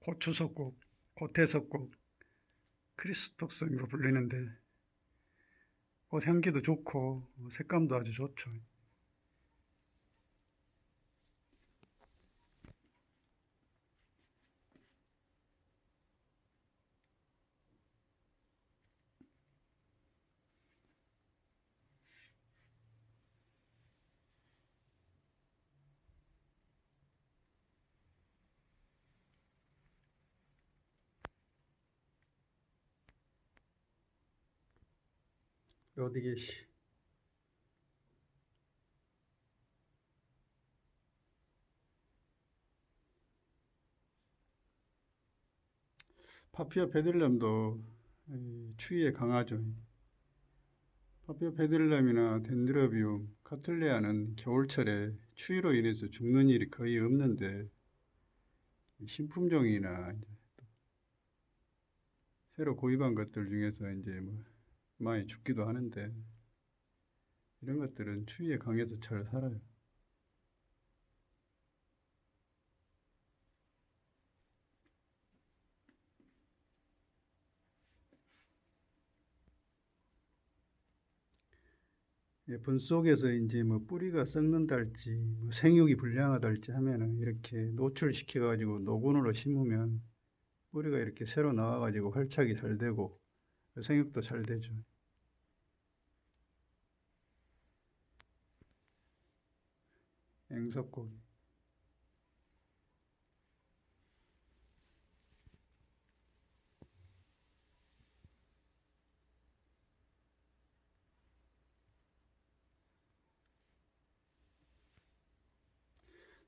고추석국, 고태석국, 크리스토스로 불리는데 꽃 향기도 좋고 색감도 아주 좋죠. 어디 계시? 파피아 이 추위에 강하죠. 파피아 페들럼이나 덴드로비움, 카틀레아는 겨울철에 추위로 인해서 죽는 일이 거의 없는데 이 신품종이나 새로 구입한 것들 중에서 이제 뭐 많이 죽기도 하는데 이런 것들은 추위에 강해서 잘 살아요. 예, 분 속에서 이제 뭐 뿌리가 썩는달지 뭐 생육이 불량하달지 하면은 이렇게 노출시켜 가지고 노군으로 심으면 뿌리가 이렇게 새로 나와 가지고 활착이 잘 되고 생육도 잘 되죠. 앵석고기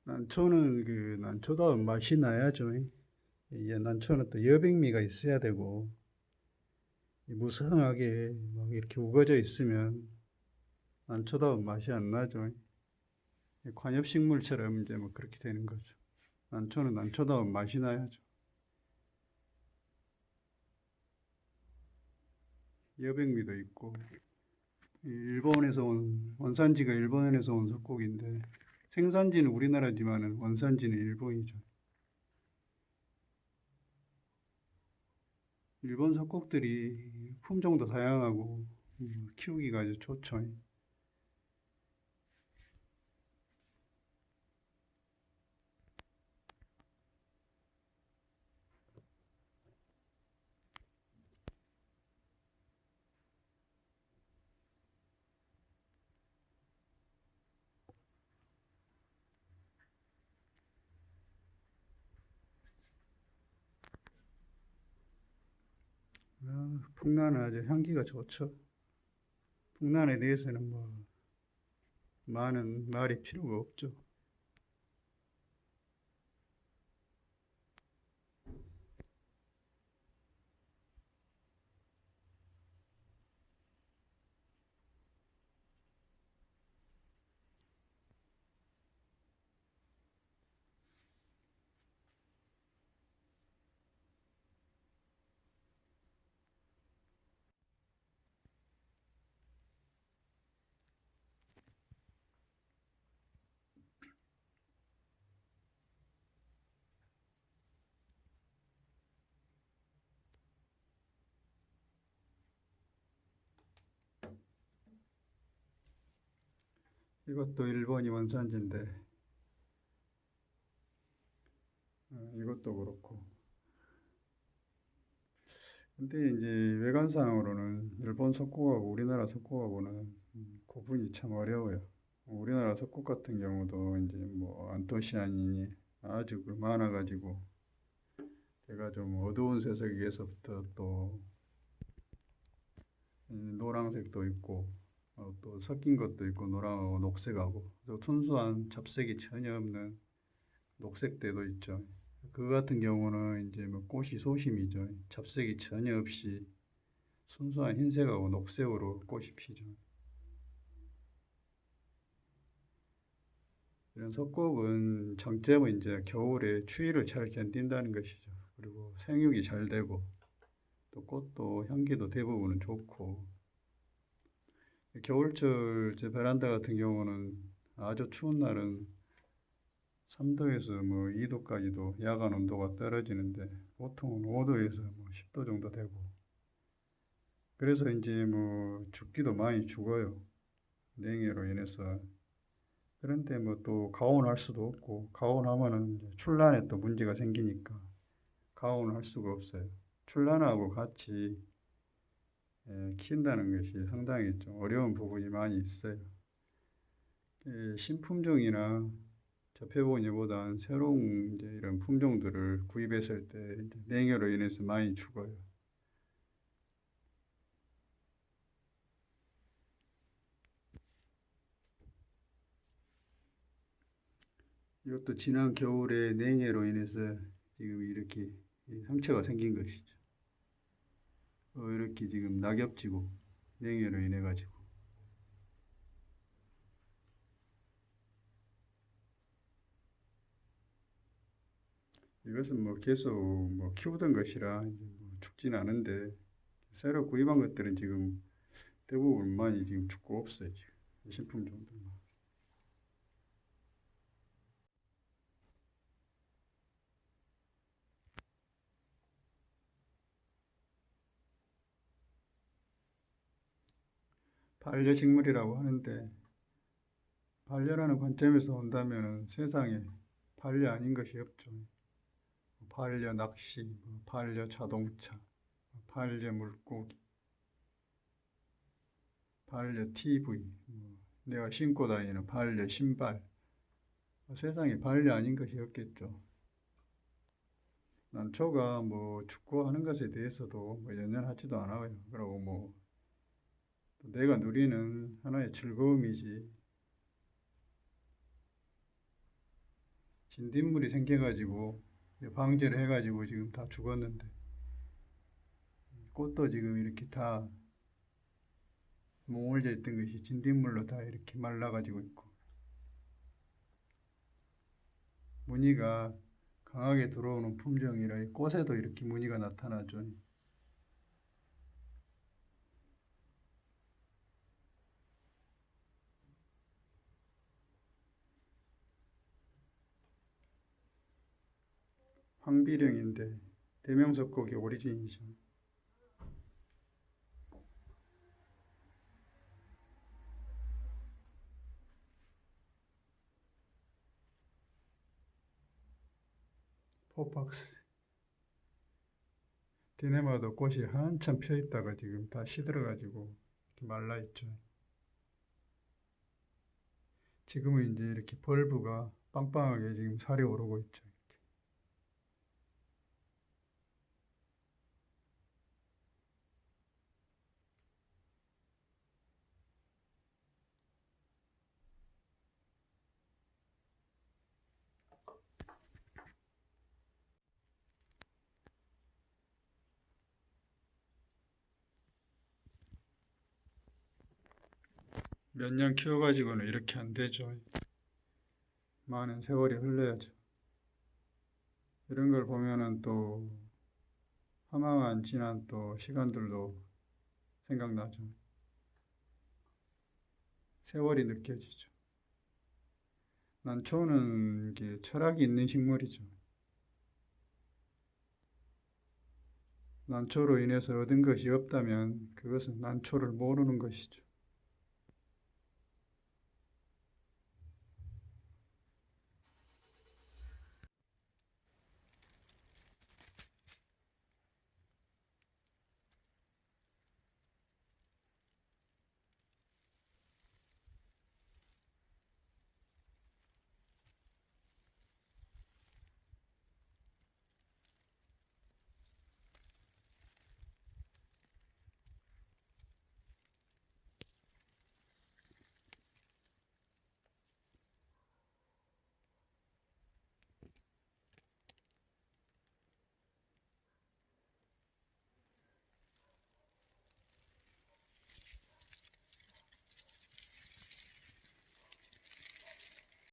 난초는 그 난초다운 맛이 나야죠. 이 난초는 또 여백미가 있어야 되고 무성하게 막 이렇게 우거져 있으면 난초다운 맛이 안 나죠. 관엽식물처럼 이제 뭐 그렇게 되는 거죠. 난초는 난초다운 맛이 나야죠. 여백미도 있고 이 일본에서 온 원산지가 일본에서 온 석곡인데 생산지는 우리나라지만은 원산지는 일본이죠. 일본 석곡들이 품종도 다양하고 음, 키우기가 아주 좋죠. 아, 풍란은 아주 향기가 좋죠. 풍란에 대해서는 뭐 많은 말이 필요가 없죠. 이것도 일본이 원산지인데 어, 이것도 그렇고 근데 이제 외관상으로는 일본 석고하고 우리나라 석고하고는 음, 구분이 참 어려워요. 우리나라 석고 같은 경우도 이제 뭐 안토시아닌이 아주 그 많아가지고 제가 좀 어두운 색에서부터 또 음, 노란색도 있고 어, 또 섞인 것도 있고 노랑하고 녹색하고 또 순수한 잡색이 전혀 없는 녹색대도 있죠. 그 같은 경우는 이제 뭐 꽃이 소심이죠. 잡색이 전혀 없이 순수한 흰색하고 녹색으로 꽃이 피죠. 이런 석곡은 장점은 이제 겨울에 추위를 잘 견딘다는 것이죠. 그리고 생육이 잘 되고 또 꽃도 향기도 대부분은 좋고 겨울철 제 베란다 같은 경우는 아주 추운 날은 3도에서 뭐 2도까지도 야간 온도가 떨어지는데 보통은 5도에서 뭐 10도 정도 되고 그래서 이제 뭐 죽기도 많이 죽어요. 냉해로 인해서. 그런데 뭐 또 가온할 수도 없고 가온하면은 출란에 또 문제가 생기니까 가온을 할 수가 없어요. 출란하고 같이 예, 키운다는 것이 상당히 좀 어려운 부분이 많이 있어요. 예, 신품종이나 접해보니보단 새로운 이제 이런 품종들을 구입했을 때 냉해로 인해서 많이 죽어요. 이것도 지난 겨울에 냉해로 인해서 지금 이렇게 이 상처가 생긴 것이죠. 어, 이렇게 지금 낙엽지고 냉해로 인해 가지고 이것은 뭐 계속 뭐 키우던 것이라 이제 뭐 죽진 않은데 새로 구입한 것들은 지금 대부분 많이 지금 죽고 없어요. 지금 신품 종들만. 반려식물이라고 하는데 반려라는 관점에서 본다면 세상에 반려 아닌 것이 없죠. 반려 낚시, 뭐 반려 자동차, 반려 물고기, 반려 TV, 뭐 내가 신고 다니는 반려 신발. 세상에 반려 아닌 것이 없겠죠. 난초가 뭐 축구하는 것에 대해서도 뭐 연연하지도 않아요. 그러고 뭐 내가 누리는 하나의 즐거움이지. 진딧물이 생겨가지고 방제를 해가지고 지금 다 죽었는데 꽃도 지금 이렇게 다 몽울져 있던 것이 진딧물로 다 이렇게 말라가지고 있고 무늬가 강하게 들어오는 품종이라 이 꽃에도 이렇게 무늬가 나타나죠. 황비령인데 대명석곡의 오리진이죠. 포박스 디네마도 꽃이 한참 펴 있다가 지금 다 시들어가지고 이렇게 말라 있죠. 지금은 이제 이렇게 벌브가 빵빵하게 지금 살이 오르고 있죠. 몇 년 키워가지고는 이렇게 안 되죠. 많은 세월이 흘러야죠. 이런 걸 보면은 또 허망한 지난 또 시간들도 생각나죠. 세월이 느껴지죠. 난초는 이게 철학이 있는 식물이죠. 난초로 인해서 얻은 것이 없다면 그것은 난초를 모르는 것이죠.